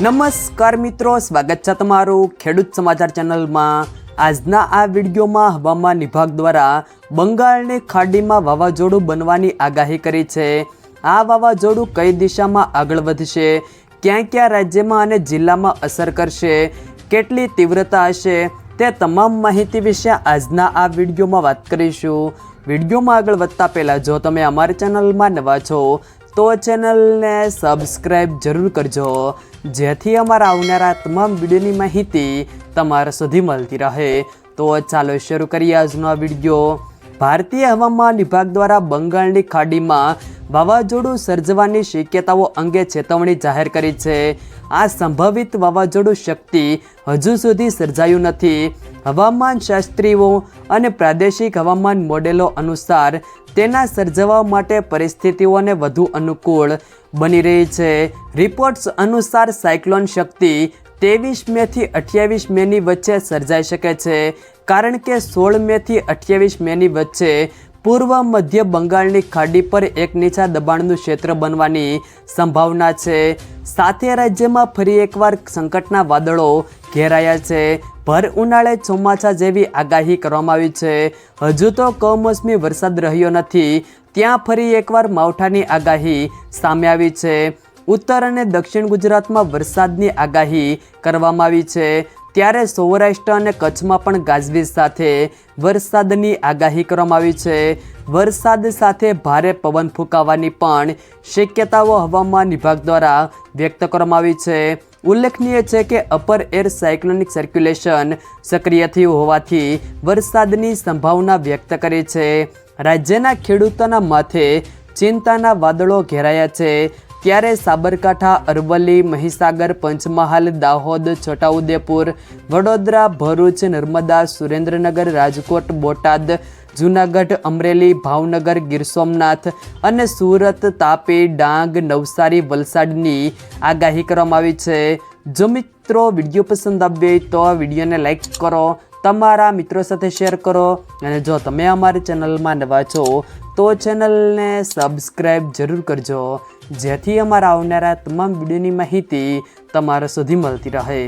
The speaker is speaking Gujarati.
નમસ્કાર મિત્રો, સ્વાગત છે તમારું ખેડૂત સમાચાર ચેનલમાં. આજના આ વિડીયોમાં હવામાન વિભાગ દ્વારા બંગાળની ખાડીમાં વાવાઝોડું બનવાની આગાહી કરી છે. આ વાવાઝોડું કઈ દિશામાં આગળ વધશે, ક્યાં ક્યાં રાજ્યમાં અને જિલ્લામાં અસર કરશે, કેટલી તીવ્રતા હશે, તે તમામ માહિતી વિશે આજના આ વિડીયોમાં વાત કરીશું. વિડીયોમાં આગળ વધતા પહેલાં જો તમે અમારી ચેનલમાં નવા છો તો ચેનલને સબસ્ક્રાઈબ જરૂર કરજો, જેથી અમારા આવનારા તમામ વિડીયોની માહિતી તમારા સુધી મળતી રહે. તો ચાલો શરૂ કરીએ આજનો વીડિયો. ભારતીય હવામાન વિભાગ દ્વારા બંગાળની ખાડીમાં વાવાઝોડું સર્જવાની શક્યતાઓ અંગે ચેતવણી જાહેર કરી છે. આ સંભવિત વાવાઝોડું શક્તિ હજુ સુધી સર્જાયું નથી. હવામાન શાસ્ત્રીઓ અને પ્રાદેશિક હવામાન મોડેલો અનુસાર તેના સર્જવા માટે પરિસ્થિતિઓને વધુ અનુકૂળ બની રહી છે. રિપોર્ટ્સ અનુસાર સાયક્લોન શક્તિ ત્રેવીસ મેથી અઠ્યાવીસ મેની વચ્ચે સર્જાઈ શકે છે. કારણ કે સોળ મેથી અઠ્યાવીસ મેની વચ્ચે પૂર્વ મધ્ય બંગાળની ખાડી પર એક નીચા દબાણનું ક્ષેત્ર બનવાની સંભાવના છે. સાથે રાજ્યમાં ફરી એકવાર સંકટના વાદળો ઘેરાયા છે. ભર ઉનાળે ચોમાસા જેવી આગાહી કરવામાં આવી છે. હજુ તો કમોસમી વરસાદ રહ્યો નથી. ત્યાં ફરી એકવાર માવઠાની આગાહી સામે આવી છે. ઉત્તર અને દક્ષિણ ગુજરાતમાં વરસાદની આગાહી કરવામાં આવી છે. ત્યારે સૌરાષ્ટ્ર અને કચ્છમાં પણ ગાજવીજ સાથે વરસાદની આગાહી કરવામાં આવી છે. વરસાદ સાથે ભારે પવન ફૂંકાવાની પણ શક્યતાઓ હવામાન વિભાગ દ્વારા વ્યક્ત કરવામાં આવી છે. ઉલ્લેખનીય છે કે અપર એર સાયક્લોનિક સર્ક્યુલેશન સક્રિય થયું હોવાથી વરસાદની સંભાવના વ્યક્ત કરી છે. રાજ્યના ખેડૂતોના માથે ચિંતાના વાદળો ઘેરાયા છે. ત્યારે સાબરકાંઠા, અરવલ્લી, મહીસાગર, પંચમહાલ, દાહોદ, છોટાઉદેપુર, વડોદરા, ભરૂચ, નર્મદા, સુરેન્દ્રનગર, રાજકોટ, બોટાદ, જૂનાગઢ, અમરેલી, ભાવનગર, ગીર સોમનાથ અને સુરત, તાપી, ડાંગ, નવસારી, વલસાડની આગાહી કરવામાં આવી છે. જો મિત્રો વીડિયો પસંદ આવ્યો હોય તો વિડીયોને લાઇક કરો, તમારા મિત્રો સાથે શેર કરો અને જો તમે અમારી ચેનલમાં નવા છો તો ચેનલને સબસ્ક્રાઈબ જરૂર કરજો. જેથી અમારા આવનારા તમામ વિડીયોની માહિતી તમારા સુધી મળતી રહે.